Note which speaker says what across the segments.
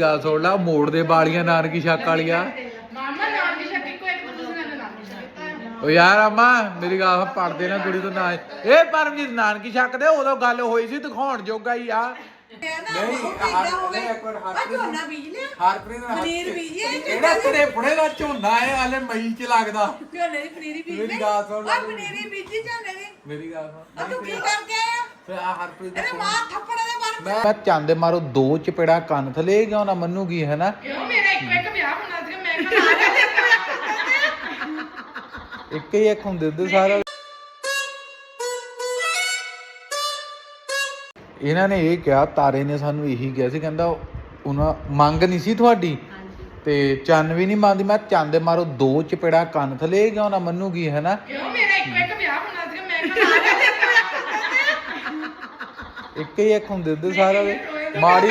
Speaker 1: ਗੱਲ ਸੁਣ ਲਾ ਮੋੜ ਦੇ ਬਾਲੀਆਂ ਨਾਨਕੀ ਛੱਕ ਵਾਲੀਆਂ।
Speaker 2: ਮਾਮਾ ਨਾਮ ਦੀ ਸ਼ੱਕੀ ਕੋਈ ਇੱਕ ਦੂਸਰੇ ਨਾਲ ਨਾਮ ਦੀ ਸ਼ੱਕੀ
Speaker 1: ਓ ਯਾਰ ਅਮਾ ਮੇਰੀ ਗੱਲ ਪੜਦੇ ਨਾ ਕੁੜੀ ਤੋਂ ਨਾ। ਇਹ ਪਰਮਜੀਤ ਨਾਨਕੀ ਛੱਕ ਦੇ ਉਦੋਂ ਗੱਲ ਹੋਈ ਸੀ ਦਿਖਾਉਣ ਜੋਗਾ ਹੀ ਆ। ਨਹੀਂ ਇੱਕ ਵਾਰ
Speaker 3: ਝੋਨਾ ਬੀਜ ਲਿਆ।
Speaker 1: ਹਰਪ੍ਰੀਤ
Speaker 3: ਪਨੀਰ ਬੀਜਿਆ
Speaker 1: ਇਹਦਾ ਤੇਰੇ ਫੁੜੇ ਦਾ ਝੋਨਾ ਹੈ ਹਾਲੇ ਮਈ ਚ ਲੱਗਦਾ।
Speaker 3: ਝੋਨੇ ਦੀ ਪਨੀਰੀ ਬੀਜ
Speaker 1: ਮੇਰੀ
Speaker 3: ਲਈ
Speaker 1: ਗੱਲ ਸੁਣ ਲੈ।
Speaker 3: ਆ ਪਨੀਰੀ ਬੀਜੀ ਝੋਨੇ ਦੀ।
Speaker 1: ਮੇਰੀ ਗੱਲ
Speaker 3: ਆ ਤੂੰ ਕੀ ਕਰਕੇ ਆਇਆ?
Speaker 1: ਤੇ ਆ ਹਰਪ੍ਰੀਤ
Speaker 3: ਇਹਨੇ ਮਾਰ ਥੱਪੜੇ ਦੇ ਮਾਰ
Speaker 1: ਮੈਂ ਮੈਂ ਚੰਦ ਮਾਰੋ ਦੋ ਚਪੇੜਾ ਕੰਨ ਥਲੇ ਕਿਉਂ ਨਾ ਮੰਨੂਗੀ ਹੈ ਨਾ?
Speaker 2: ਕਿਉਂ? ਮੇਰਾ ਇੱਕੋ ਇੱਕ ਵਿਆਹ ਹੋਣਾ ਸੀਗਾ ਮੈਂ ਕਹਾਂ
Speaker 1: ਇੱਕ ਹੀ ਇੱਕ ਹੁੰਦੇ ਹੁੰਦੇ ਸਾਰਾ। ਇਹਨਾਂ ਨੇ ਇਹ ਕਿਹਾ ਤਾਰੇ ਨੇ ਸਾਨੂੰ ਇਹੀ ਕਿਹਾ ਸੀ ਕਹਿੰਦਾ ਉਹਨਾਂ ਮੰਗ ਨਹੀਂ ਸੀ ਤੁਹਾਡੀ। ਤੇ ਚੰਨ ਵੀ ਨਹੀਂ ਮੰਨਦੀ। ਮੈਂ ਚੰਦ ਦੇ ਮਾਰੋ ਦੋ ਚਪੇੜਾ ਕੰਨ ਥਲੇ ਕਿਉਂ ਨਾ ਮੰਨੂਗੀ ਹੈ ਨਾ?
Speaker 2: ਕਿਉਂ? ਮੇਰਾ ਇੱਕੋ ਇੱਕ ਵਿਆਹ ਹੋਣਾ ਸੀਗਾ ਮੈਂ ਕਹਾਂ
Speaker 1: ਇੱਕ ਹੀ ਇੱਕ ਹੁੰਦੇ ਹੁੰਦੇ ਸਾਰਾ ਮਾੜੀ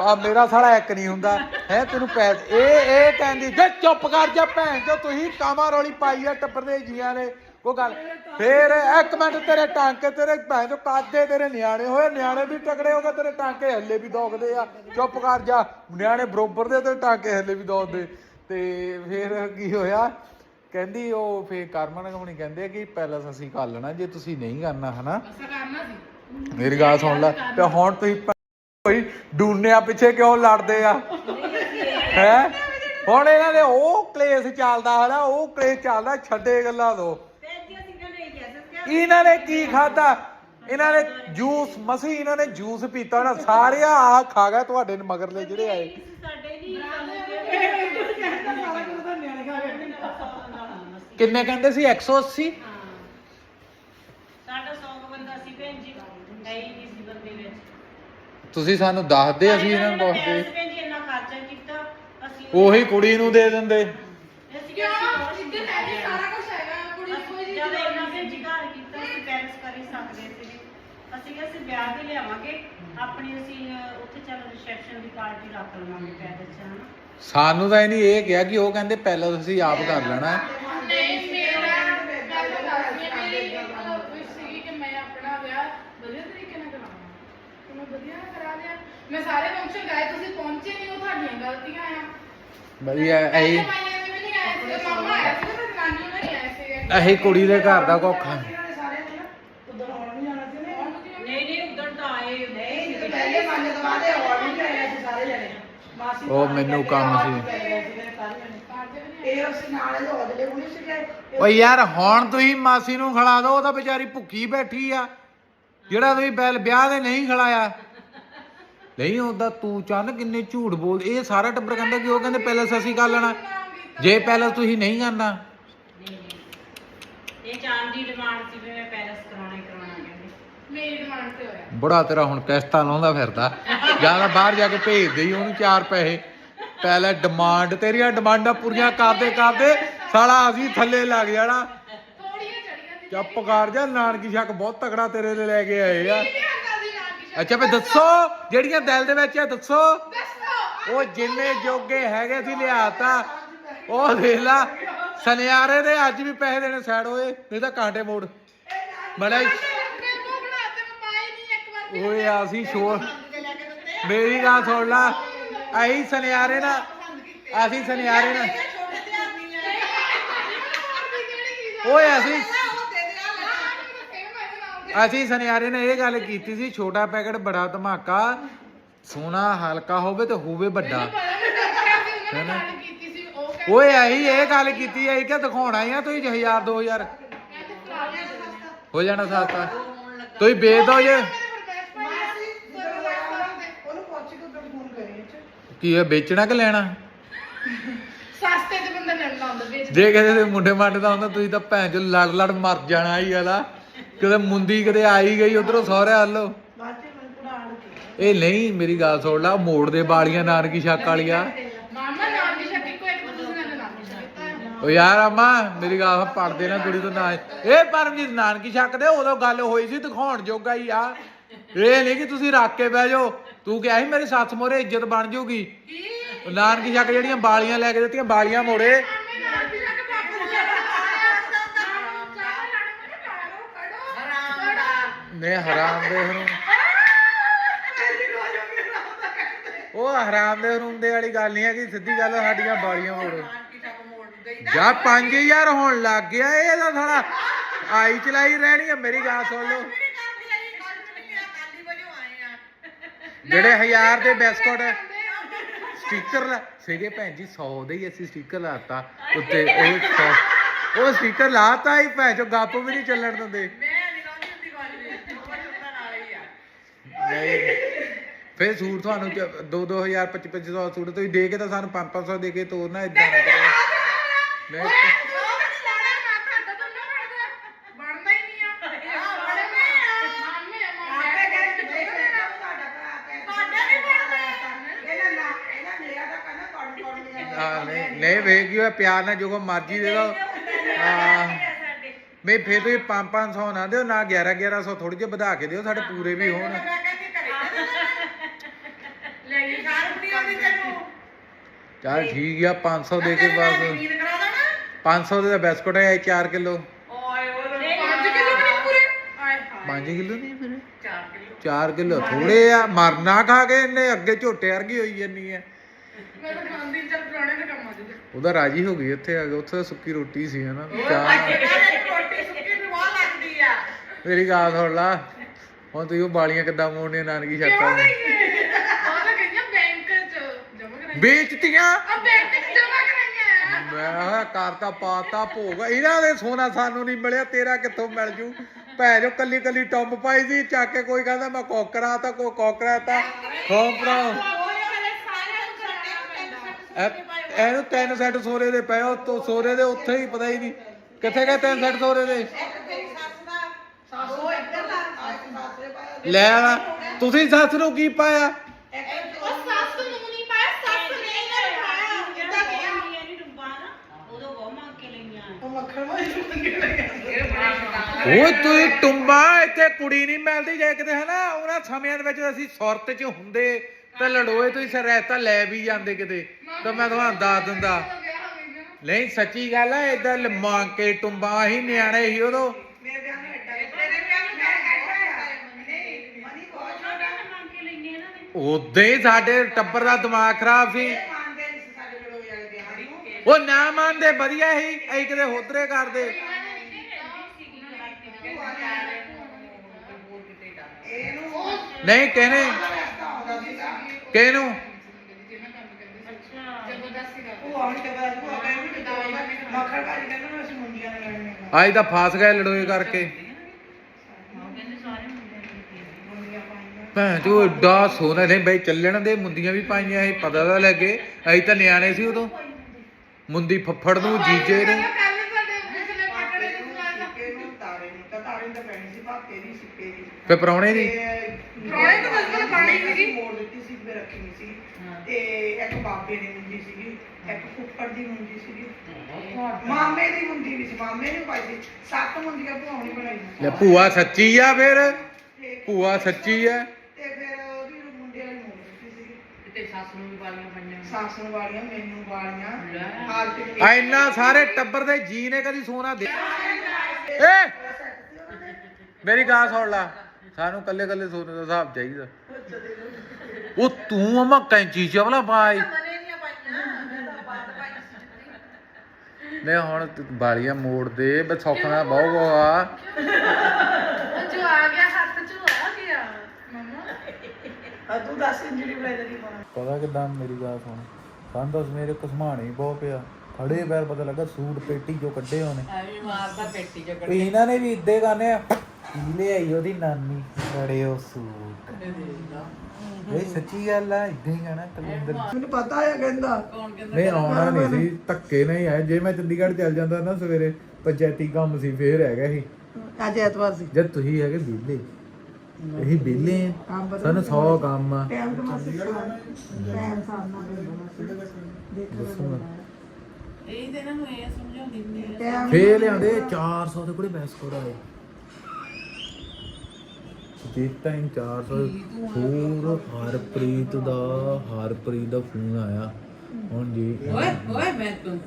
Speaker 1: ਆ ਮੇਰਾ ਸਾਲਾ ਇੱਕ ਨਹੀਂ ਹੁੰਦਾ। ਹੈ ਤੈਨੂੰ ਪੈ ਇਹ ਇਹ ਕਹਿੰਦੀ ਜੇ ਚੁੱਪ ਕਰ ਜਾ ਭੈਣ ਜੋ ਤੁਸੀਂ ਕਾਮਾ ਰੋਲੀ ਪਾਈ ਆ ਟੱਬਰ ਦੇ ਜੀਆਂ ਨੇ ਉਹ ਗੱਲ। ਫੇਰ ਇੱਕ ਮਿੰਟ ਤੇਰੇ ਟਾਂਕੇ ਤੇਰੇ ਭੈਣ ਜੋ ਕਾਦੇ ਤੇਰੇ ਨਿਆਣੇ ਹੋਏ? ਨਿਆਣੇ ਵੀ ਤਕੜੇ ਹੋ ਗਏ ਤੇਰੇ ਟਾਂਕੇ ਹੱਲੇ ਵੀ ਦੋਗਦੇ ਆ। ਚੁੱਪ ਕਰ ਜਾ। ਨਿਆਣੇ ਬਰੋਬਰ ਦੇ ਤੇ ਟਾਂਕੇ ਹੱਲੇ ਵੀ ਦੋਗਦੇ। ਤੇ ਫੇਰ ਕੀ ਹੋਇਆ? ਕਹਿੰਦੀ ਉਹ ਫੇਰ ਕਰਮਨ ਕਮਣੀ ਕਹਿੰਦੇ ਕਿ ਪੈਲਸ ਅਸੀਂ ਕਰ ਲੈਣਾ ਜੇ ਤੁਸੀਂ ਨਹੀਂ ਕਰਨਾ ਹਨਾ?
Speaker 2: ਅਸਾ ਕਰਨਾ ਸੀ।
Speaker 1: ਮੇਰੀ ਗੱਲ ਸੁਣ ਲੈ। ਤੇ ਹੁਣ ਤੁਸੀਂ ਕੋਈ ਡੂਨਿਆਂ ਪਿੱਛੇ ਕਿਉਂ ਲੜਦੇ ਆ? ਹੈ? ਹੁਣ ਇਹਨਾਂ ਦੇ ਉਹ ਕਲੇਸ਼ ਚੱਲਦਾ ਹਨਾ ਉਹ ਕਲੇਸ਼ ਚੱਲਦਾ ਛੱਡੇ ਗੱਲਾਂ ਤੋਂ। ਇਹਨਾਂ ਨੇ ਕੀ ਖਾਦਾ ਇਹਨਾਂ ਨੇ ਜੂਸ ਮਸੀ ਇਹਨਾਂ ਨੇ ਜੂਸ ਪੀਤਾ ਨਾ। ਸਾਰੇ ਆ ਖਾ ਗਏ ਤੁਹਾਡੇ ਮਗਰਲੇ ਜਿਹੜੇ ਆਏ। ਕਿੰਨੇ ਕਹਿੰਦੇ ਸੀ? 180
Speaker 3: ਸਾਡਾ 100 ਬੰਦਾ ਸੀ ਭੈਣ ਜੀ। ਹੈ ਹੀ ਨਹੀਂ ਸੀ ਬੰਦੇ ਵਿੱਚ।
Speaker 1: ਤੁਸੀਂ ਸਾਨੂੰ ਦੱਸਦੇ ਅਸੀਂ ਇਹਨਾਂ ਨੂੰ ਪੁੱਛਦੇ
Speaker 3: ਭੈਣ ਜੀ ਇੰਨਾ ਖਰਚਾ ਕੀਤਾ ਅਸੀਂ
Speaker 1: ਉਹੀ ਕੁੜੀ ਨੂੰ ਦੇ ਦਿੰਦੇ।
Speaker 3: ਅਸੀਂ
Speaker 2: ਕਿਉਂ? ਇੱਧਰ ਹੈ ਜੀ ਸਾਰਾ ਕੁਝ ਹੈਗਾ ਕੁੜੀ ਦੀ ਕੋਈ
Speaker 3: ਜਦ
Speaker 2: ਨਹੀਂ
Speaker 3: ਇੰਨਾ ਭੈਣ ਜੀ ਘਰ ਕੀਤਾ ਅਸੀਂ ਪੈਰਿਸ ਕਰ ਹੀ ਸਕਦੇ ਸੀ ਅਸੀਂ ਕਿਹਾ ਅਸੀਂ ਵਿਆਹ ਤੇ ਲਿਆਵਾਂਗੇ। ਆਪਣੀ ਅਸੀਂ ਅਹ, ਉੱਥੇ ਚੱਲ ਰਿਸੈਪਸ਼ਨ ਦੀ ਪਾਰਟੀ ਰੱਖ ਲਵਾਂਗੇ ਪੈਰਿਸ ਚ ਹਨਾ।
Speaker 1: ਸਾਨੂੰ ਤਾਂ ਇਹਨੇ ਇਹ ਕਿਹਾ ਕਿ ਉਹ ਕਹਿੰਦੇ ਪਹਿਲਾਂ ਤੁਸੀਂ ਆਪ ਕਰ ਲੈਣਾ। ਹੈ।
Speaker 2: ਨਹੀਂ ਮੇਰਾ ਮੈਂ ਤਾਂ ਦੱਸਦੀ ਹਾਂ, ਮੇਰੀ ਵਿਸ਼ ਸੀਗੀ ਕਿ ਮੈਂ ਆਪਣਾ ਵਿਆਹ ਵਧੀਆ ਤਰੀਕੇ ਨਾਲ ਕਰਾਵਾਂ। ਤੇ ਮੈਂ ਵਧੀਆ ਨਾਲ ਕਰਾ ਲਿਆ। ਮੈਂ ਸਾਰੇ ਫੰਕਸ਼ਨ ਗਏ ਤੁਸੀਂ ਪਹੁੰਚੇ ਨਹੀਂ ਉਹ ਤੁਹਾਡੀਆਂ ਗਲਤੀਆਂ ਆ।
Speaker 1: ਵਧੀਆ ਇਹੀ
Speaker 2: ਮਾਈਆਂ ਦੇ ਵੀ ਨਹੀਂ ਆਏ ਸੀ ਮਾਮਾ ਆਇਆ ਸੀ ਤੇ ਨਾਨੀ ਉਹਨਾਂ ਨਹੀਂ ਆਏ ਸੀ
Speaker 1: ਇਹੀ ਕੁੜੀ ਦੇ ਘਰ ਦਾ ਕੋਖਾ
Speaker 3: ਨਹੀਂ ਨਹੀਂ ਉਧਰ ਤਾਂ ਆਏ ਨਹੀਂ
Speaker 4: ਪਹਿਲੇ ਮੰਨ ਤੋਂ ਬਾਅਦ ਇਹ ਹੋਰ ਵੀ ਆਇਆ ਸੀ ਸਾਰੇ ਜਣੇ ਮਾਸੀ
Speaker 1: ਉਹ ਮੈਨੂੰ ਕੰਮ ਸੀ।
Speaker 4: ਇਹ ਉਸ ਨਾਲੇ ਦੇ ਉਹਦੇ ਹੁਣੇ ਸੀਗੇ।
Speaker 1: ਓ ਯਾਰ ਹੁਣ ਤੁਸੀਂ ਮਾਸੀ ਨੂੰ ਖਿਲਾ ਦਿਓ ਉਹ ਤਾਂ ਵਿਚਾਰੀ ਭੁੱਖੀ ਬੈਠੀ ਆ। ਜਿਹੜਾ ਤੁਸੀਂ ਬੈਲ ਵਿਆਹ ਦੇ ਨਹੀਂ ਖਿਲਾਇਆ। ਨਹੀਂ ਉਹਦਾ ਤੂੰ ਚੰਨ ਕਿੰਨੇ ਝੂਠ ਬੋਲ ਇਹ ਸਾਰਾ ਟੱਬਰ ਕਹਿੰਦਾ ਕਿ ਉਹ ਕਹਿੰਦੇ ਪਹਿਲਾਂ ਅਸੀਂ ਕਰ ਲੈਣਾ। ਜੇ ਪਹਿਲਾਂ ਤੁਸੀਂ ਨਹੀਂ ਕਰਨਾ
Speaker 3: ਨਹੀਂ, ਨਹੀਂ। ਇਹ ਚਾਂਦ ਦੀ ਡਿਮਾਂਡ ਸੀ ਵੀ ਮੈਂ ਪੈਰਿਸ ਕਰਾਉਣਾ ਹੀ ਕਰਾਉਣਾ ਕਹਿੰਦੇ
Speaker 2: ਮੇਰੀ ਡਿਮਾਂਡ ਤੇ ਹੋਇਆ।
Speaker 1: ਬੜਾ ਤੇਰਾ ਹੁਣ ਕਿਸ਼ਤਾਂ ਲਾਉਂਦਾ ਫਿਰਦਾ। ਜ਼ਿਆਦਾ ਬਾਹਰ ਜਾ ਕੇ ਭੇਜ ਦੇਈ ਉਹਨੂੰ ਚਾਰ ਪੈਸੇ। ਪਹਿਲਾਂ ਡਿਮਾਂਡ ਤੇਰੀਆਂ ਡਿਮਾਂਡਾਂ ਪੂਰੀਆਂ ਕਰਦੇ ਕਰਦੇ ਸਾਲਾ ਅਸੀਂ ਥੱਲੇ ਲੱਗ ਜਾਣਾ।
Speaker 2: ਥੋੜੀਆਂ ਚੜੀਆਂ ਸੀ।
Speaker 1: ਚੁੱਪ ਕਰ ਜਾ ਨਾਨਕੀ ਸ਼ੱਕ ਬਹੁਤ ਤਕੜਾ ਤੇਰੇ ਲਈ ਲੈ ਕੇ ਆਏ ਆ।
Speaker 2: ਕੀ?
Speaker 1: ਅੱਛਾ ਫੇ ਦੱਸੋ ਜਿਹੜੀਆਂ ਦਿਲ ਦੇ ਵਿੱਚ ਆ ਦੱਸੋ।
Speaker 2: ਦੱਸੋ
Speaker 1: ਉਹ ਜਿੰਨੇ ਜੋਗੇ ਹੈਗੇ ਸੀ ਲਿਆਤਾ ਉਹ ਦੇਖ ਲਾ ਸੁਨਿਆਰੇ ਦੇ ਅੱਜ ਵੀ ਪੈਸੇ ਦੇਣੇ ਸਾਈਡ ਹੋਏ ਨਹੀਂ ਤਾਂ ਕਾਂਟੇ ਮੋੜ। ਬੜਾ ਹੀ-
Speaker 2: ਮੈਂ ਮੂੰਹ ਬਣਾਤੇ ਮੈਂ ਪਾਈ ਨਹੀਂ ਇੱਕ ਵਾਰ ਵੀ
Speaker 1: ਓਏ ਅਸੀਂ ਸ਼ੋਰ ਮੇਰੀ ਗੱਲ ਸੁਣ ਲਾ। ਅਸੀਂ ਸੁਨਿਆਰੇ ਨਾ ਅਸੀਂ ਸੁਨਿਆਰੇ ਨਾ ਓਏ ਅਸੀਂ ਅਸੀਂ ਸੁਨਿਆਰੇ ਨੇ ਇਹ ਗੱਲ ਕੀਤੀ ਸੀ, ਛੋਟਾ ਪੈਕਟ ਬੜਾ ਧਮਾਕਾ। ਸੋਨਾ ਹਲਕਾ ਹੋਵੇ ਤੇ ਹੋਵੇ ਵੱਡਾ।
Speaker 2: ਹੈਨਾ? ਕੀਤੀ
Speaker 1: ਓਏ ਅਸੀਂ ਇਹ ਗੱਲ ਕੀਤੀ ਐ ਕਿ ਦਿਖਾਉਣਾ ਹੀ ਆ ਤੁਸੀਂ 1000 2000 ਹੋ ਜਾਣਾ ਸਸਤਾ। ਤੁਸੀਂ ਵੇਚ ਦੋ ਜੇ
Speaker 4: ਉਹਨੂੰ ਪੁੱਛ ਕੇ ਉੱਧਰ ਫੋਨ ਕਰੀ
Speaker 1: ਕੀ ਇਹ ਵੇਚਣਾ ਕਿ ਲੈਣਾ?
Speaker 2: ਸਸਤੇ ਤੇ ਬੰਦਾ ਲੜਨਾ ਹੁੰਦਾ ਵੇਚ
Speaker 1: ਜੇ ਕਿਸੇ ਦੇ ਮੁੰਡੇ ਮਾਡੇ ਦਾ ਹੁੰਦਾ ਤੁਸੀਂ ਤਾਂ ਭੈਣ ਚ ਲੜ ਲੜ ਮਰ ਜਾਣਾ ਹੀ ਵਾਲਾ ਕਦੇ ਮੁੰਦੀ ਕਦੇ ਆਈ ਗਈ ਉਧਰੋਂ ਸਹੁਰੇ ਹੱਲੋ
Speaker 4: ਬਾਅਦ ਚ ਮੈਨੂੰ ਪੜਾਣ ਕੇ
Speaker 1: ਇਹ ਨਹੀਂ ਮੇਰੀ ਗੱਲ ਸੁਣ ਲਾ ਮੋੜ ਦੇ ਬਾਲੀਆਂ ਨਾਨਕੀ ਛੱਕ ਵਾਲੀਆਂ।
Speaker 2: ਮਾਮਾ ਨਾਮ ਦੀ ਸ਼ੱਕੀ ਕੋਈ ਇੱਕ ਦੂਸਰੇ ਨਾਲ ਨਾਮ ਦੀ ਸ਼ੱਕੀ
Speaker 1: ਓ ਯਾਰ ਅਮਾ ਮੇਰੀ ਗੱਲ ਪੜਦੇ ਨਾ ਕੁੜੀ ਤੋਂ ਨਾ। ਇਹ ਪਰਮਜੀਤ ਨਾਨਕੀ ਛੱਕ ਦੇ ਉਦੋਂ ਗੱਲ ਹੋਈ ਸੀ ਦਿਖਾਉਣ ਜੋਗਾ ਹੀ ਆ। ਇਹ ਨਹੀਂ ਕਿ ਤੁਸੀਂ ਰੱਖ ਕੇ ਬਹਿ ਜਾਓ। ਤੂੰ ਕਿਹਾ ਸੀ ਮੇਰੀ ਸੱਸ ਮੋਰੇ ਇੱਜ਼ਤ ਬਣ ਜਾਊਗੀ ਉਹ ਨਾਨਕੀ ਛੱਕ ਜਿਹੜੀਆਂ ਬਾਲੀਆਂ ਲੈ ਕੇ ਦਿੱਤੀਆਂ ਬਾਲੀਆਂ ਮੋੜੇ। ਨੇ ਹਰਾਮ ਦੇ ਹੁਣ ਉਹ ਹਰਾਮ ਦੇ ਰੂੰਦੇ ਵਾਲੀ ਗੱਲ ਨਹੀਂ ਹੈਗੀ ਸਿੱਧੀ ਗੱਲ ਆ, ਸਾਡੀਆਂ ਬਾਲੀਆਂ ਮੋੜੋ। ਜਾ 5000 ਹੋਣ ਲੱਗ ਗਿਆ ਇਹ ਤਾਂ ਸਾਲਾ ਆਈ ਚਲਾਈ ਰਹਿਣੀ ਹੈ ਮੇਰੀ ਗੱਲ ਸੁਣ ਲਓ। ਜਿਹੜੇ 1000 ਦੇ ਬਿਸਕੁਟ ਸਟicker ਲਾ ਸੀਗੇ ਭੈਣ ਜੀ 100 ਦੇ ਹੀ ਅਸੀਂ ਸਟicker ਲਾਤਾ ਉੱਤੇ ਉਹ 100 ਉਹ ਸਟicker ਲਾਤਾ ਹੀ ਭੈਣ ਚੋ ਗੱਪ ਵੀ ਨਹੀਂ ਚੱਲਣ ਦਿੰਦੇ। ਨਹੀਂ। ਫਿਰ ਸੂਟ ਤੁਹਾਨੂੰ 2 2000 25 2500 ਸੂਟ ਤੁਸੀਂ ਦੇ ਕੇ ਤਾਂ ਸਾਨੂੰ 5 500 ਦੇ ਕੇ ਤੋਰਨਾ ਇਦਾਂ ਨਾ ਕਰੋ। ਮੈਂ
Speaker 2: ਬਣਦਾ ਹੀ ਨਹੀਂ ਆ ਮਾਮੇ ਆ
Speaker 4: ਆਪੇ
Speaker 2: ਮਾਮੇ
Speaker 4: ਕਹਿੰਦੇ ਦੇਖ ਲੈ ਤੁਹਾਡਾ ਭਰਾ ਕਹਿੰਦਾ ਇਹਨਾਂ ਨਾ ਇਹਨਾਂ ਮੇਰਾ ਤਾਂ ਕਹਿੰਦਾ ਕੌਣ ਕੌਣ ਨਹੀਂ
Speaker 1: ਆ ਨਹੀਂ ਨਹੀਂ ਵੇਖ ਕੀ ਹੋਇਆ ਪਿਆਰ ਨਾਲ ਜੋ ਕੋ ਮਰਜ਼ੀ ਦੇ ਦੋ। ਹਾਂ। ਮੈਂ ਫੇਰ ਤੁਸੀਂ 5 500 ਨਾ ਦਿਓ ਨਾ 11 1100 ਥੋੜੀ ਜਿਹੀ ਵਧਾ ਕੇ ਦਿਓ ਸਾਡੇ ਪੂਰੇ ਵੀ ਹੋਣ। ਚੱਲ ਠੀਕ ਆ 500 ਦੇ ਕੇ ਬਸ। 500 ਦੇ ਤਾਂ ਬਿਸਕੁਟ ਹੈ 4 ਕਿਲੋ।
Speaker 2: 5 ਕਿਲੋ ਨਹੀਂ ਪੂਰੇ। ਆਏ ਹਾਏ।
Speaker 1: 5 ਕਿਲੋ ਨਹੀਂ ਫਿਰ 4 ਕਿਲੋ। ਥੋੜੇ ਆ ਮਰਨਾ ਖਾ ਕੇ ਇਹਨੇ ਅੱਗੇ ਝੋਟੇ ਵਰਗੀ ਹੋਈ ਜੰਨੀ ਆ।
Speaker 2: ਮੈਂ ਤਾਂ ਖਾਂਦੀ ਚੱਲ ਪੁਰਾਣੇ ਦੇ ਕੰਮ ਆ ਜੂਗੇ
Speaker 1: ਉਹਦਾ ਰਾਜੀ ਹੋ ਗਈ ਉੱਥੇ ਆ ਕੇ ਉੱਥੇ ਤਾਂ ਸੁੱਕੀ ਰੋਟੀ ਸੀ ਹਨਾ? ਚਾਹ। ਮੇਰੀ ਗੱਲ ਸੁਣ ਲਾ। ਹੁਣ ਤੁਸੀਂ ਉਹ ਬਾਲੀਆਂ ਕਿੱਦਾਂ ਮੋੜਨੀਆਂ ਨਾਨਕੀ ਛੱਤਾਂ
Speaker 2: ਕਿਉਂ
Speaker 1: ਨੂੰ
Speaker 2: ਨਹੀਂ? ਉਹ ਤਾਂ ਕਹੀਆਂ ਬੈਂਕ ਚ ਜਮਾ ਕਰਾਈ
Speaker 1: ਵੇਚਤੀਆਂ?
Speaker 2: ਆ ਬੈਂਕ ਚ ਜਮਾ ਕਰਾਈਆਂ।
Speaker 1: ਮੈਂ ਕਿਹਾ ਕਰਤਾ ਪਾਤਾ ਭੋਗ। ਇਹਨਾਂ ਦੇ ਸੋਨਾ ਸਾਨੂੰ ਨਹੀਂ ਮਿਲਿਆ ਤੇਰਾ ਕਿੱਥੋਂ ਮਿਲ ਜੂ? ਭੈ ਜੋ ਕੱਲੀ ਕੱਲੀ ਟੰਬ ਪਾਈ ਸੀ ਚੱਕ ਕੇ ਕੋਈ ਕਹਿੰਦਾ ਮੈਂ ਕੋਕਰਾ ਤਾਂ ਕੋਈ ਕੋਕਰਾ ਤਾਂ। ਖੋਮ ਭਰਾ ਇਹਨੂੰ ਤਿੰਨ ਸੈੱਟ ਸੋਰੇ ਦੇ ਪਏ ਉਹ ਤੋਂ ਸੋਰੇ ਦੇ ਉੱਥੇ ਹੀ ਪਤਾ ਹੀ ਨਹੀਂ। ਕਿੱਥੇ ਗਏ ਤਿੰਨ ਸੈੱਟ ਸੋਰੇ ਦੇ?
Speaker 4: ਉਹ ਇੱਧਰ ਦਾ ਇੱਕ ਸਾਸਰੇ ਪਾਇਆ
Speaker 1: ਲੈ ਆ ਤੁਸੀਂ ਸੱਸ ਨੂੰ ਕੀ ਪਾਇਆ?
Speaker 2: ਉਹ ਸੱਸ ਨੂੰ ਨਹੀਂ ਪਾਇਆ ਸੱਸ ਨੇ ਇਹਨੇ ਪਾਇਆ
Speaker 3: ਕਿੱਦਾਂ ਗਿਆ
Speaker 4: ਉਹ ਮੱਖਣ ਵਾਲੀ ਮੰਗੇ ਲੱਗੇ
Speaker 1: ਓਏ ਤੁਸੀਂ ਟੁੰਬਾ, ਇੱਥੇ ਕੁੜੀ ਨਹੀਂ ਮਿਲਦੀ ਜੇ ਕਿਤੇ, ਹਨਾ? ਉਹਨਾਂ ਸਮਿਆਂ ਦੇ ਵਿੱਚ ਅਸੀਂ ਸੁਰਤ 'ਚ ਹੁੰਦੇ। ਤੇ ਲੜੋਏ ਤੁਸੀਂ ਸਰੈਤਾ ਲੈ ਵੀ ਜਾਂਦੇ ਕਿਤੇ। ਤਾਂ ਮੈਂ ਤੁਹਾਨੂੰ ਦੱਸ ਦਿੰਦਾ। ਨਹੀਂ ਸੱਚੀ ਗੱਲ ਹੈ ਇਦਾਂ ਮੰਗ ਕੇ ਟੁੰਬਾ ਹੀ ਨਿਆਣੇ ਸੀ ਉਦੋਂ। ਉਦੋਂ ਹੀ ਸਾਡੇ ਟੱਬਰ ਦਾ ਦਿਮਾਗ ਖਰਾਬ ਸੀ। ਉਹ ਨਾ ਮੰਨਦੇ ਵਧੀਆ ਸੀ ਐ ਕਿਤੇ ਹੋਦਰੇ ਕਰਦੇ। ਨਹੀਂ ਕਹਿੰਦੇ ਕਿਹਨੂੰ
Speaker 4: ਨਾ
Speaker 1: ਅੱਜ ਤਾਂ ਫਸ ਗਏ ਲੜੋਏ ਕਰਕੇ
Speaker 3: ਨੇ
Speaker 1: ਭੈਣ ਤੂੰ ਏਡਾ ਸੋਨਾ ਨਹੀਂ ਬਈ ਚੱਲਣ ਦੇ ਮੁੰਦੀਆਂ ਵੀ ਪਾਈਆਂ ਸੀ ਪਤਾ ਤਾਂ ਲੱਗੇ ਅਸੀਂ ਤਾਂ ਨਿਆਣੇ ਸੀ ਉਦੋਂ ਮੁੰਦੀ ਫੱਫੜ ਨੂੰ ਜੀਜੇ ਨੂੰ
Speaker 4: ਨੂੰ ਨੂੰ ਨੂੰ
Speaker 1: ਫੇ ਪਰੌਣੇ ਦੀ
Speaker 2: ਪ੍ਰਾਹੁਣੇ ਤਾਂ ਬਸ ਪਾਣੀ ਸੀਗੀ।
Speaker 4: ਮੋੜ ਦਿੱਤੀ ਸੀ ਫਿਰ ਰੱਖੀ ਨਹੀਂ ਸੀ ਤੇ ਇੱਕ ਬਾਬੇ ਦੀ ਮੁੰਦੀ ਸੀਗੀ ਇੱਕ ਫੁੱਫੜ ਦੀ ਮੁੰਦੀ ਸੀਗੀ। ਮਾਮੇ ਦੀ ਮੁੰਦੀ ਵੀ ਸੀ ਮਾਮੇ ਨੇ ਪਾਈ ਸੀ। ਸੱਤ ਮੁੰਦੀਆਂ ਭੂਆਉਣੀ ਬਣਾਈਆਂ
Speaker 1: ਲੈ ਭੂਆ ਸੱਚੀ ਆ ਫਿਰ? ਭੂਆ ਸੱਚੀ ਆ?
Speaker 4: ਤੇ ਫਿਰ ਉਹਦੀ ਮੁੰਡੇ ਵਾਲੀ ਦਿੱਤੀ ਸੀਗੀ।
Speaker 3: ਤੇ ਸੱਸ ਨੂੰ ਵੀ ਵਾਲੀਆਂ ਪਈਆਂ
Speaker 4: ਸਾਸ ਨੂੰ ਵਾਲੀਆਂ ਮੈਨੂੰ ਵਾਲੀਆਂ। ਹਾਲ ਤੇ
Speaker 1: ਆ ਇੰਨਾ ਸਾਰੇ ਟੱਬਰ ਦੇ ਜੀ ਨੇ ਕਦੀ ਸੋਨਾ ਦੇ ਏ! ਮੇਰੀ ਗੱਲ ਸੁਣ ਲਾ। ਸਾਨੂੰ ਕੱਲੇ ਕੱਲੇ ਸੋਨੇ ਦਾ ਹਿਸਾਬ ਚਾਹੀਦਾ। ਉਹ ਤੂੰ ਅਮਾ ਕੈਂਚੀ ਚਵਲਾ ਪਾਈ ਨੇ ਹੁਣ ਤੂੰ ਬਾਲੀਆਂ ਮੋੜ ਦੇ ਬਸ ਸੌਖਣਾ ਬਹੁ ਬਹੁ ਆ।
Speaker 2: ਜੋ ਆ ਗਿਆ ਹੱਥ ਚ ਆ ਗਿਆ। ਮਮਾ
Speaker 4: ਆ ਤੂੰ ਦੱਸ ਇੰਜਰੀ ਬਲੇਜ਼ਰ ਦੀ ਪਾਉਣਾ
Speaker 1: ਪਤਾ ਕਿਦਾਂ ਮੇਰੀ ਗੱਲ ਸੁਣ। ਸਾਨੂੰ ਮੇਰੇ ਕਸਮਾਣੀ ਬਹੁਤ ਪਿਆ। ਖੜੇ ਪੈਰ ਪਤਾ ਲੱਗਾ ਸੂਟ ਪੇਟੀ ਜੋ ਕੱਢੇ ਉਹਨੇ।
Speaker 3: ਐਵੇਂ ਮਾਰਦਾ ਪੇਟੀ ਚ
Speaker 1: ਵੀ ਇਹਨਾਂ ਨੇ ਵੀ ਇੱਦੇ ਕਰਨੇ ਆ। ਕੀ ਲਿਆਈ ਉਹਦੀ ਨਾਨੀ? ਬੜੇ ਉਹ ਸੂਟ ਇਹ ਸੱਚੀ ਗੱਲ ਆ ਇਦਾਂ ਹੀ ਕਹਿਣਾ ਕਲਿੰਦਰ
Speaker 4: ਮੈਨੂੰ ਪਤਾ ਹੈ ਕਹਿੰਦਾ।
Speaker 1: ਨਹੀਂ ਆਉਣਾ ਨਹੀਂ ਸੀ ਧੱਕੇ ਨਹੀਂ ਆਏ ਜੇ ਮੈਂ ਚੰਡੀਗੜ੍ਹ ਚੱਲ ਜਾਂਦਾ ਨਾ ਸਵੇਰੇ ਪੰਚਾਇਤੀ ਕੰਮ ਸੀ ਫੇਰ ਹੈਗਾ ਸੀ।
Speaker 4: ਅੱਜ ਐਤਵਾਰ ਸੀ।
Speaker 1: ਜਦ ਤੁਸੀਂ ਹੈਗੇ ਵਿਹਲੇ। ਇਹੀ ਵਿਹਲੇ ਆ। ਸਾਨੂੰ 100 ਕੰਮ ਆ।
Speaker 4: ਟਾਈਮ ਟਾਈਮ ਸਾਹਮਣਾ ਦੇਖੋ
Speaker 3: ਇਹ ਤੇ ਨਾ ਆ। ਸਮਝਾਉਂਦੀ
Speaker 1: ਫੇਰ ਲਿਆਉਂਦੇ 400 ਦੇ ਕੋਲੇ ਬੈਸ ਕੋਲ ਆਏ ਦਿੱਤਾ 400 ਹੋਰ ਹਰਪ੍ਰੀਤ ਦਾ ਹਰਪ੍ਰੀਤ ਦਾ ਫੋਨ ਆਇਆ। ਹੁਣ ਜੀ
Speaker 5: ਓਏ ਓਏ ਮੈਂ ਤੂੰ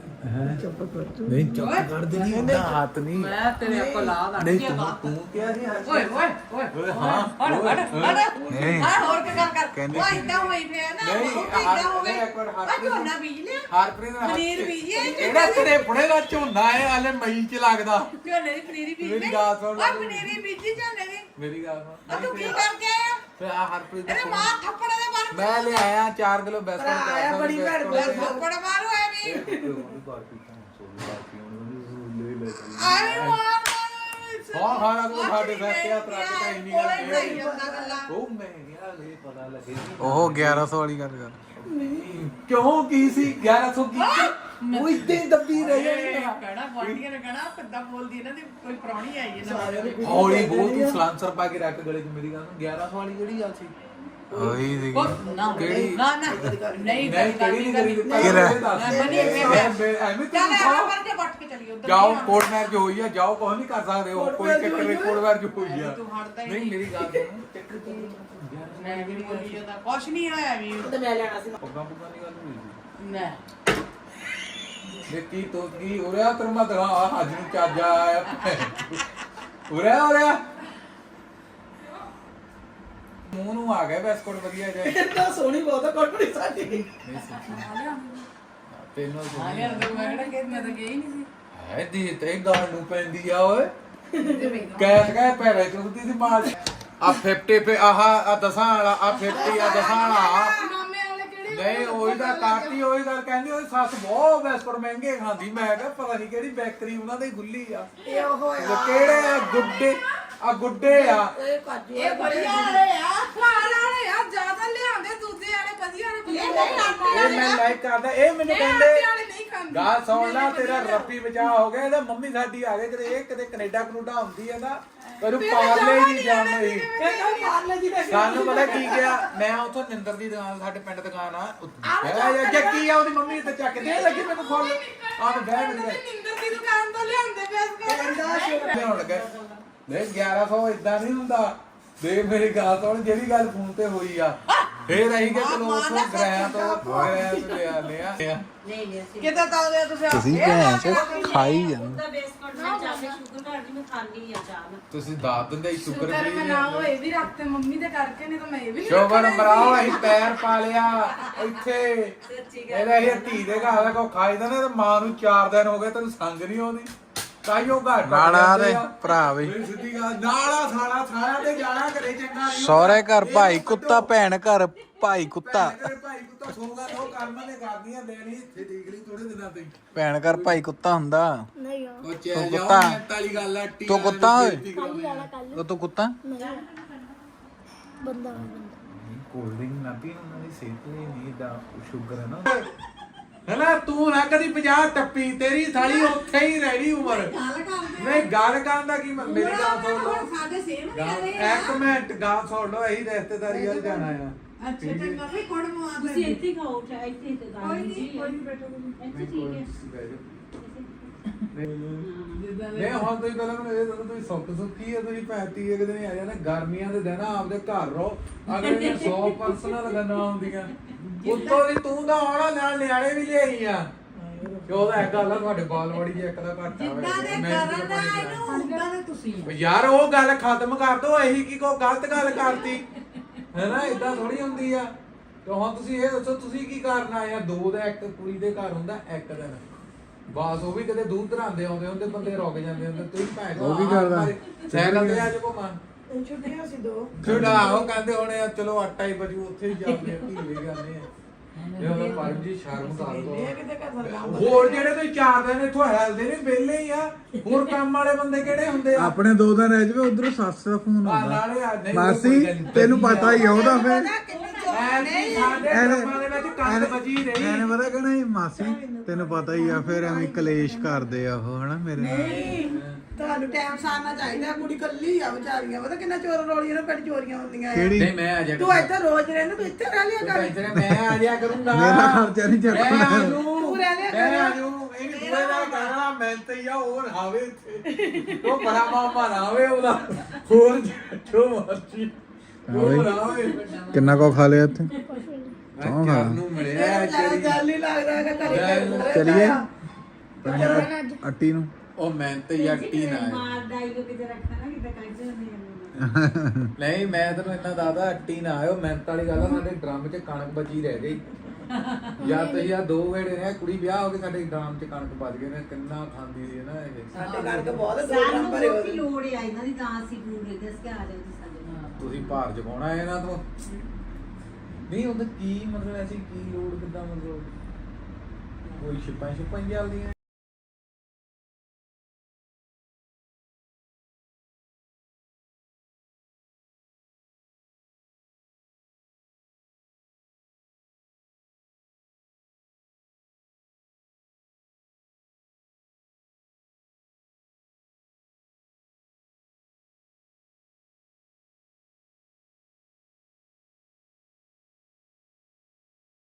Speaker 1: ਚੁੱਪ ਕਰ ਨਹੀਂ ਚੁੱਪ ਕਰ ਦੇ ਨਹੀਂ ਇਹਦਾ ਹੱਥ ਨਹੀਂ।
Speaker 5: ਮੈਂ ਤੇਰੇ ਕੋਲ ਲਾ ਦਾ
Speaker 1: ਨਹੀਂ ਤੂੰ ਤੂੰ ਕਿਹਾ ਸੀ ਹੱਥ
Speaker 5: ਓਏ ਓਏ ਓਏ
Speaker 1: ਓਏ ਹਾਂ
Speaker 5: ਹੜ ਹੜ ਹੜ।
Speaker 1: ਨਹੀਂ।
Speaker 5: ਹਾਂ ਹੋਰ ਕੀ ਗੱਲ ਕਰ।
Speaker 1: ਕਹਿੰਦੇ
Speaker 5: ਓਏ ਇਦਾਂ ਹੋਈ ਪਿਆ ਨਾ
Speaker 1: ਨਹੀਂ,
Speaker 5: ਉਹ ਇਦਾਂ ਹੋ ਗਈ
Speaker 1: ਨਹੀਂ, ਇੱਕ ਵਾਰ ਹੱਥ
Speaker 5: ਓਏ ਝੋਨਾ ਬੀਜ ਲਿਆ।
Speaker 1: ਹਾਰਪ੍ਰੀਤ ਦਾ ਹੱਥ
Speaker 5: ਪਨੀਰ ਬੀਜਿਆ ਜੀ।
Speaker 1: ਇਹਦਾ ਤੇਰੇ ਪੁੜੇ ਦਾ ਝੋਨਾ ਹੈ ਹਾਲੇ ਮਈ ਚ ਲੱਗਦਾ।
Speaker 5: ਝੋਨੇ ਦੀ ਪਨੀਰੀ ਬੀਜ
Speaker 1: ਮੇਰੀ
Speaker 5: ਲਈ
Speaker 1: ਗੱਲ ਸੁਣ।
Speaker 5: ਓਏ ਪਨੀਰੀ ਬੀਜੀ ਝੋਨੇ ਦੀ।
Speaker 1: ਮੇਰੀ ਗੱਲ ਸੁਣ।
Speaker 5: ਆ ਤੂੰ ਕੀ ਕਰਕੇ ਆਇਆ?
Speaker 1: ਫਿਰ ਆ ਹਰਪ੍ਰੀਤ ਦਾ ਪੁੜਾ-
Speaker 5: ਮਾਰ ਥੱਪੜ ਦੇ ਮਾਰ
Speaker 1: ਮੈਂ ਲੈ ਆਇਆ 4 ਕਿਲੋ ਬੈਸਟ
Speaker 4: ਆਇਆ ਬੜੀ ਭੈੜ
Speaker 5: ਬਸ ਥੱਪੜ ਮਾਰੋ ਐ ਵੀ। ਆਏ ਮਾਰ
Speaker 1: ਹਾਂ, ਹਾਂ, ਉਹ ਸਾਡੇ ਸਿਰ ਤੇ ਹੱਥ ਰੱਖ ਕੇ ਇੰਨੀ ਗੱਲ
Speaker 5: ਕੋਲੇ
Speaker 1: ਨਹੀਂ।
Speaker 5: ਨਹੀਂ ਜਾਂਦਾ ਗੱਲਾਂ।
Speaker 1: ਉਹ ਮੈਂ ਗਿਆ ਇਹ ਪਤਾ ਲੱਗੇ। ਉਹ 1100 ਵਾਲੀ ਗੱਲ ਕਰ। ਕਿਉਂ ਕੀ ਸੀ? 1100 ਕੀ ਉਹ ਹੀ ਦੱਬੀ ਰਹਿ ਜਾਣੀ
Speaker 5: ਕਹਿਣਾ ਗੁਆਂਢੀਆਂ ਨੇ ਕਹਿਣਾ ਕਿੱਦਾਂ ਬੋਲਦੀ ਇਹਨਾਂ ਦੀ ਕੋਈ ਪ੍ਰਾਹੁਣੀ ਆਈ ਹੈ ਨਾ।
Speaker 1: ਹੌਲੀ ਬੋਲ ਤੂੰ ਸਲਾਂਸਰ ਪਾ ਕੇ ਰੱਖ ਗਲੇ 'ਚ ਮੇਰੀ ਗੱਲ ਨੂੰ। 1100 ਵਾਲੀ ਕਿਹੜੀ ਆ ਸੀ? ਉਹੀ ਸੀ
Speaker 5: ਨਾ
Speaker 1: ਕਿਹੜੀ?
Speaker 5: ਨਾ ਨਾ। ਨਹੀਂ
Speaker 1: ਨਹੀਂ ਕਿਹੜੀ ਨਹੀਂ ਕਰੀ।
Speaker 5: ਮੈਂ ਹੋਈ
Speaker 1: ਮੈਂ-
Speaker 5: ਮੈਂ-
Speaker 1: ਮੈਂ- ਐਵੇਂ
Speaker 5: ਉਧਰ
Speaker 1: ਜਾਓ ਕੋਰਟ ਮੈਚ ਹੋਈ ਆ ਜਾਓ ਕੁਝ ਨਹੀਂ ਕਰ ਸਕਦੇ ਹੋ ਕੋਈ ਚੱਕਰ ਨਹੀਂ ਕੋਰਟ ਮੈਚ ਹੋਈ ਆ।
Speaker 5: ਤੂੰ
Speaker 1: ਨਹੀਂ ਮੇਰੀ ਗੱਲ ਸੁਣ। ਚੱਕਰ ਕੀ
Speaker 5: ਮੈਂ ਵੀ ਬੋਲੀ ਜਾਂਦਾ ਕੁਛ ਨਹੀਂ ਹੋਇਆ ਵੀ।
Speaker 1: ਪੱਗਾਂ ਪੁੱਗਾਂ ਦੀ ਗੱਲ ਹੋਈ ਸੀ।
Speaker 5: ਨਾ
Speaker 1: ਦੇਖੀ ਤੋ ਕੀ ਉਰਿਆ ਤੇਰੇ ਮੈਂ ਦਿਖਾ ਅੱਜ ਨੂੰ ਚੱਜ ਆਇਆ। ਉਰਿਆ ਉਰਿਆ ਮੂੰਹ ਨੂੰ ਆ ਗਿਆ ਬਿਸਕੁਟ ਵਧੀਆ ਜਿਹਾ।
Speaker 4: ਤਾਂ ਸੋਹਣੀ ਬਹੁਤ ਆ ਕੋਟੜੀ ਸਾਡੀ।
Speaker 1: ਨਹੀਂ ਸੱਚੀ ਤੈਨੂੰ
Speaker 5: ਹਾਂ ਯਾਰ ਮੈਂ ਕਿਹੜਾ ਕਿ ਮੈਂ ਤਾਂ ਗਈ ਨਹੀਂ ਸੀ।
Speaker 1: ਹੈ ਦੀ ਤੇ ਗਾਲ ਨੂੰ ਪੈਂਦੀ ਆ ਓਏ। ਕੈਸ ਕਹੇ ਪੈਰੇ ਚੁੱਕਦੀ ਦੀ ਮਾਰ। ਆ 50 ਪੇ ਆਹ ਆ ਦਸਾਂ ਵਾਲਾ ਆ 50 ਆ ਦਸਾਂ ਵਾਲਾ ਨਹੀਂ ਉਹੀ ਤਾਂ ਕਾਟੀ ਉਹੀ ਗੱਲ ਕਹਿੰਦੀ ਉਹਦੀ ਸੱਸ ਬਹੁਤ ਬਿਸਕੁਟ ਮਹਿੰਗੇ ਖਾਂਦੀ। ਮੈਂ ਕਿਹਾ ਪਤਾ ਨਹੀਂ ਕਿਹੜੀ ਬੇਕਰੀ ਉਹਨਾਂ ਦੀ ਖੁੱਲੀ ਆ।
Speaker 4: ਇਹ ਉਹ
Speaker 1: ਉਹ ਕਿਹੜੇ ਆ ਗੁੱਡੇ? ਆ ਗੁੱਡੇ ਆ।
Speaker 4: ਇਹ ਕਾਜੂ
Speaker 5: ਇਹ ਵਧੀਆ ਵਾਲੇ ਆ।
Speaker 2: ਫਲਾਰ ਵਾਲੇ ਆ ਜ਼ਿਆਦਾ ਲਿਆਉਂਦੇ ਦੂਜੇ ਵਾਲੇ ਵਧੀਆ ਵਾਲੇ
Speaker 5: ਇਹ ਨਹੀਂ ਆਟੇ
Speaker 1: ਇਹ ਮੈਂ ਲਾਈਕ ਕਰਦਾ ਇਹ ਮੈਨੂੰ ਕਹਿੰਦੇ
Speaker 2: ਨਹੀਂ ਖਾਂਦੇ।
Speaker 1: ਸੁਣ ਲੈ ਤੇਰਾ ਰੱਬੀ ਬਚਾ ਹੋ ਗਿਆ। ਇਹਦਾ ਮੰਮੀ ਸਾਡੀ ਆ ਗਏ ਕਿਤੇ। ਇਹ ਕਿਤੇ ਕੈਨੇਡਾ ਕਨੂਡਾ ਹੁੰਦੀ ਹੈ ਨਾ। ਪਰ ਉਹ ਪਾਰਲੇ ਹੀ ਨਹੀਂ ਜਾਣਦੀ
Speaker 4: ਇਹ ਤਾਂ ਮਾਰ ਲੈ ਜੀ
Speaker 1: ਸਾਨੂੰ ਪਤਾ ਕੀ ਗਿਆ? ਮੈਂ ਉਥੋਂ ਨਿੰਦਰ ਦੀ ਦੁਕਾਨ ਸਾਡੇ ਪਿੰਡ ਦੁਕਾਨ ਆ। ਉੱਥੇ ਜੱਕੀ ਆ? ਉਹਦੀ ਮੰਮੀ ਤੇ ਚੱਕ ਦੇ ਲੱਗੀ ਮੈਨੂੰ ਖੋਲ ਆ ਮੈਨੂੰ
Speaker 2: ਨਿੰਦਰ ਦੀ ਦੁਕਾਨ ਤੋਂ ਲਿਆਉਂਦੇ ਪਿਆ
Speaker 1: ਲਿਆਉਣ ਲੱਗਾ। ਨਹੀਂ 1100 ਇਦਾਂ ਨਹੀਂ ਹੁੰਦਾ। ਦੇਖ ਮੇਰੀ ਗੱਲ ਸੁਣ ਜਿਹੜੀ ਗੱਲ ਫੋਨ ਤੇ ਹੋਈ ਆ ਫੇਰ ਅਸੀਂ ਕਿ ਚਲੋ ਉਥੋਂ ਗ੍ਰਹਿ ਤੋਂ ਗ੍ਰਹਿ ਤੋਂ ਲਿਆ ਲਿਆ
Speaker 3: ਨਹੀਂ ਨਹੀਂ ਅਸੀਂ
Speaker 5: ਕਿੱਦਾਂ ਤਾਲਦੇ ਤੁਸੀਂ
Speaker 1: ਤੁਸੀਂ ਭੈਣ ਚ ਖਾਈ ਜਾਂਦੇ।
Speaker 3: ਬੇਸਕਟ ਮੈਂ ਚਾਹ ਕੇ ਸ਼ੂਗਰ ਘਰ ਦੀ ਮੈਂ ਖਾਂਦੀ ਆ ਚਾਹ ਨਾ
Speaker 1: ਤੁਸੀਂ ਦੱਸ ਦਿੰਦੇ ਸ਼ੁਕਰ
Speaker 2: ਸ਼ੁਕਰ
Speaker 1: ਵੀ
Speaker 2: ਮਨਾਓ ਇਹ ਵੀ ਰੱਖਤੇ ਮੰਮੀ ਦੇ ਕਰਕੇ ਨਹੀਂ ਤਾਂ ਮੈਂ ਇਹ ਵੀ ਨਹੀਂ
Speaker 1: ਸ਼ੋਭਨ ਮਰਾਓ। ਅਸੀਂ ਪੈਰ ਪਾ ਲਿਆ ਇੱਥੇ। ਇਹਦਾ ਇਹ ਧੀ ਦੇ ਘਰ ਦਾ ਕੋ ਖਾਈਦਾ ਨਾ ਤੇ ਮਾਂ ਨੂੰ 4 ਦਿਨ ਹੋ ਗਏ ਤੈਨੂੰ ਸੰਗ ਨਹੀਂ ਆਉਂਦੀ। ਘਰ ਜਾਂਦੇ
Speaker 6: ਦੇ। ਭਰਾ ਵੀ।
Speaker 1: ਮੇਰੀ ਸਿੱਧੀ ਗੱਲ ਨਾਲਾ ਸਾਲਾ ਸਾਲਾ ਤੇ ਜਾਣਾ ਘਰੇ ਚੰਗਾ ਨਹੀਂ
Speaker 6: ਸਹੁਰੇ ਘਰ ਭਾਈ ਕੁੱਤਾ ਭੈਣ ਘਰ ਭਾਈ ਕੁੱਤਾ।
Speaker 1: ਭੈਣ ਘਰੇ ਭਾਈ ਕੁੱਤਾ ਸੋਗਾ ਉਹ ਕਰਮ ਨੇ ਕਰਦੀਆਂ ਦੇਣੀ ਇੱਥੇ ਦੇਖ ਲਈ ਥੋੜੇ ਦਿਨਾਂ ਤੇ
Speaker 6: ਭੈਣ ਘਰ ਭਾਈ ਕੁੱਤਾ ਹੁੰਦਾ।
Speaker 1: ਉਹ ਚੇ
Speaker 6: ਤੂੰ ਕੁੱਤਾ?
Speaker 1: ਮਿਹਨਤ ਵਾਲੀ ਗੱਲ ਆ ਟੀਆਂ
Speaker 6: ਤੂੰ ਕੁੱਤਾ ਓਏ? ਉਹ ਤੂੰ ਕੁੱਤਾ?
Speaker 7: ਬੰਦਾ ਬੰਦਾ।
Speaker 1: ਕੋਲਡ ਡਰਿੰਕ ਨਾ ਪੀਣ ਉਹਨਾਂ ਦੀ ਸਿਹਤ ਲਈ ਨਹੀਂ ਦਾ ਸ਼ੂਗਰ ਹੈ ਨਾ। ਹਨਾ ਤੂੰ ਨਾ ਕਦੀ 50 ਟੱਪੀ ਤੇਰੀ ਸਾਲੀ ਉੱਥੇ ਹੀ ਰਹਿਣੀ ਉਮਰ। ਨਹੀਂ ਗੱਲ ਕਰਨ ਦਾ ਕੀ ਮ- ਮੇਰੀ ਗੱਲ ਸੁਣ ਲਓ।
Speaker 5: ਸਾਡੇ ਸੇਮ
Speaker 1: ਗੱਲ- ਇੱਕ ਮਿੰਟ ਗੱਲ ਸੁਣ ਲਓ ਇਹੀ ਰਿਸ਼ਤੇਦਾਰੀ ਵੱਲ ਜਾਣਾ ਆ।
Speaker 5: ਅੱਛਾ ਚੰਗਾ ਵੀ ਕੋੜ ਮਵਾ
Speaker 3: ਤੁਸੀਂ ਇੱਥੇ ਹੀ ਖਾਓ ਚਾਹ ਇੱਥੇ ਤੇ
Speaker 5: ਕੋਈ ਨਹੀਂ ਕੋਈ ਨਹੀਂ ਬੈਠੋ
Speaker 3: ਇੱਥੇ ਠੀਕ ਹੈ।
Speaker 1: ਨਹੀਂ ਹੁਣ ਤੁਸੀਂ ਪਹਿਲਾਂ ਮੈਨੂੰ ਇਹ ਦੱਸੋ ਤੁਸੀਂ ਸੁੱਖ ਸੁੱਖੀ ਹੈ ਤੁਸੀਂ ਪੈਤੀ ਇੱਕ ਦਿਨ ਆ ਜਾਣਾ ਗਰਮੀਆਂ ਦੇ ਦਿਨ ਆ, ਆਪਦੇ ਘਰ ਰਹੋ। ਅਗਲੇ ਦਿਨ 100 ਪਰਸਨਲ ਗੱਲਾਂ ਹੁੰਦੀਆਂ ਉੱਤੋਂ ਦੀ ਤੂੰ ਤਾਂ ਆਉਣਾ ਨਾਲ ਨਿਆਣੇ ਵੀ ਲਿਆਈ ਆ। ਤੇ ਉਹਦਾ ਇੱਕ ਗੱਲ ਆ ਤੁਹਾਡੇ ਬਾਲ ਵਾੜੀ ਜੇ ਇੱਕ ਦਾ ਘਾਟਾ
Speaker 5: ਜਿੱਦਾਂ ਦੇ ਕਰਨ ਦਾ ਇਹਨੂੰ ਉਦਾਂ ਦੇ ਤੁਸੀਂ
Speaker 1: ਯਾਰ ਉਹ ਗੱਲ ਖਤਮ ਕਰ ਦੋ ਇਹੀ ਕੀ ਕੋ ਗਲਤ ਗੱਲ ਕਰਤੀ। ਹੈਨਾ ਇਦਾਂ ਥੋੜੀ ਹੁੰਦੀ ਆ। ਤੇ ਹੁਣ ਤੁਸੀਂ ਇਹ ਦੱਸੋ ਤੁਸੀਂ ਕੀ ਕਰਨਾ ਆ? ਦੋ ਦਾ ਇੱਕ ਕੁੜੀ ਦੇ ਘਰ ਹੁੰਦਾ ਇੱਕ ਦਿਨ। ਬਾਸ ਉਹ ਵੀ ਕਦੇ ਦੂਰ ਧਰਾਂਦੇ ਆਉਂਦੇ ਹੁੰਦੇ ਬੰਦੇ ਰੁਕ ਜਾਂਦੇ ਹੁੰਦੇ ਤੁਸੀਂ ਭੈਣ
Speaker 6: ਉਹ ਵੀ ਕਰਦਾ।
Speaker 1: ਸਾਈਕਲ ਤੇ ਅੱਜ ਘੁੰਮਾਂ
Speaker 4: ਛੁੱਟੀਆਂ ਸੀ ਦੋ।
Speaker 1: ਛੁਡਾ ਉਹ ਕਹਿੰਦੇ ਹੋਣੇ ਆ ਚਲੋ ਆਟਾ ਹੀ ਬਜੂ ਉੱਥੇ ਹੀ ਜਾਂਦੇ ਆ ਢੀਲੇ ਜਾਂਦੇ ਆ। ਇਹ ਉਹਦਾ ਪਰਮ ਜੀ ਸ਼ਰਮ ਕਰ ਦੋ।
Speaker 4: ਇਹ ਕਿਤੇ ਘਰ ਦਾ ਕੰਮ
Speaker 1: ਹੋਰ ਜਿਹੜੇ ਤੁਸੀਂ ਚਾਰ ਦਿਨ ਇੱਥੋਂ ਹੈਲਦੇ ਨੇ ਵਿਹਲੇ ਹੀ ਆ। ਹੋਰ ਕੰਮ ਵਾਲੇ ਬੰਦੇ ਕਿਹੜੇ ਹੁੰਦੇ ਆ?
Speaker 6: ਆਪਣੇ ਦੋ ਦਿਨ ਰਹਿ ਜਵੇ ਉਧਰੋਂ ਸੱਸ ਦਾ ਫੋਨ
Speaker 1: ਆ
Speaker 6: ਆਉਂਦਾ
Speaker 1: ਨਾਲੇ ਆ ਨਹੀਂ
Speaker 6: ਮਾਸੀ ਤੈਨੂੰ ਪਤਾ ਹੀ ਆ ਉਹਦਾ ਫਿਰ।
Speaker 1: ਐ ਸਾਡੇ ਕੰਮਾਂ ਦੇ ਵਿੱਚ ਕੰਨ ਵੱਜੀ ਰਹੀ।
Speaker 6: ਐਨੇ ਪਤਾ ਕਹਣਾ ਮਾਸੀ ਤੈਨੂੰ ਪਤਾ ਹੀ ਆ ਫਿਰ ਐਵੇਂ ਕਲੇਸ਼ ਕਰਦੇ ਆ ਉਹ ਹਨਾ ਮੇਰੇ ਨਾਲ।
Speaker 4: ਨਹੀਂ ਤੁਹਾਨੂੰ ਟਾਈਮ ਸਾਰਨਾ ਚਾਹੀਦਾ ਕੁੜੀ ਕੱਲੀ ਆ ਵਿਚਾਰੀਆਂ ਪਤਾ ਕਿੰਨਾ ਚੋਰ ਰੋਲੀਆਂ ਨੇ ਪਿੰਡ ਚੋਰੀਆਂ ਹੁੰਦੀਆਂ ਆ।
Speaker 6: ਕਿਹੜੀ?
Speaker 1: ਨਹੀਂ ਮੈਂ ਆ ਜਾ
Speaker 4: ਤੂੰ ਇੱਥੇ ਰੋਜ਼ ਰਹਿੰਦਾ ਤੂੰ ਇੱਥੇ ਰਹਿ ਲਿਆ ਕਰ।
Speaker 1: ਮੈਂ ਆ ਜਾ ਕਰੂੰਗਾ।
Speaker 6: ਮੇਰਾ ਖਰਚਾ ਨਹੀਂ ਚੱਕਣਾ।
Speaker 1: ਮੈਂ ਆ ਜੂ
Speaker 4: ਤੂੰ ਰਹਿ ਲਿਆ ਕਰ।
Speaker 1: ਮੈਂ ਆ ਜੂ ਇਹ ਪੂਰੇ ਦਾ ਕਰਨਾ ਮੈਂ ਤੇ ਆ ਹੋਰ ਹਾਵੇ ਇੱਥੇ। ਉਹ ਬੜਾ ਮਾਮਾ ਨਾ ਹੋਵੇ ਉਹਦਾ ਹੋਰ ਜੋ ਮਰਜ਼ੀ। ਹੋਰ ਨਾ ਹੋਵੇ
Speaker 6: ਕਿੰਨਾ ਕੋ ਖਾ ਲਿਆ ਇੱਥੇ?
Speaker 1: ਖਾ।
Speaker 6: ਨੂੰ ਮਿਲਿਆ
Speaker 4: ਹੀ ਲੱਗਦਾ
Speaker 6: ਅੱਟੀ ਨੂੰ। ਉਹ ਮੈਂ ਤੇ ਯੱਟੀ ਨਾ ਆਏ।
Speaker 3: ਮਾਰਦਾ ਹੀ ਕਿਤੇ ਰੱਖਣਾ ਨਾ ਕਿਤੇ ਕੱਢ ਨਹੀਂ
Speaker 1: ਨਹੀਂ ਮੈਂ ਤੈਨੂੰ ਇੰਨਾ ਦਾਦਾ ਅੱਟੀ ਨਾ ਆਇਓ ਮਿਹਨਤ ਵਾਲੀ ਗੱਲ ਆ ਸਾਡੇ ਡਰਮ 'ਚ ਕਣਕ ਬਚੀ ਰਹਿ ਗਈ। ਜਾਂ ਤੁਸੀਂ ਆ ਦੋ ਵੇੜੇ ਨੇ ਕੁੜੀ ਵਿਆਹ ਹੋ ਕੇ ਸਾਡੇ ਡਰਮ 'ਚ ਕਣਕ ਬਚ ਗਈ ਨੇ ਕਿੰਨਾ ਖਾਂਦੀ ਸੀ ਨਾ ਇਹ।
Speaker 4: ਸਾਡੇ ਘਰ ਕੇ ਬਹੁਤ
Speaker 3: ਸਾਨੂੰ
Speaker 4: ਨੰਬਰ
Speaker 3: ਬਹੁਤੀ ਲੋੜ ਆ ਇਹਨਾਂ ਦੀ ਤਾਂ ਅਸੀਂ ਪੂਰੇ ਦੱਸ ਕੇ ਆ ਜਾਓ ਜੀ ਸਾਡੇ ਨਾਲ
Speaker 1: ਤੁਸੀਂ ਭਾਰ ਜਗਾਉਣਾ ਇਹਨਾਂ ਤੋਂ। ਨਹੀਂ ਉਹਦਾ ਕੀ ਮਤਲਬ ਐਸੀ ਕੀ ਲੋੜ ਕਿੱਦਾਂ ਮਤਲਬ? ਕੋਈ ਛਿਪਾਂ ਛਿਪਾਂ ਚੱਲਦੀਆਂ।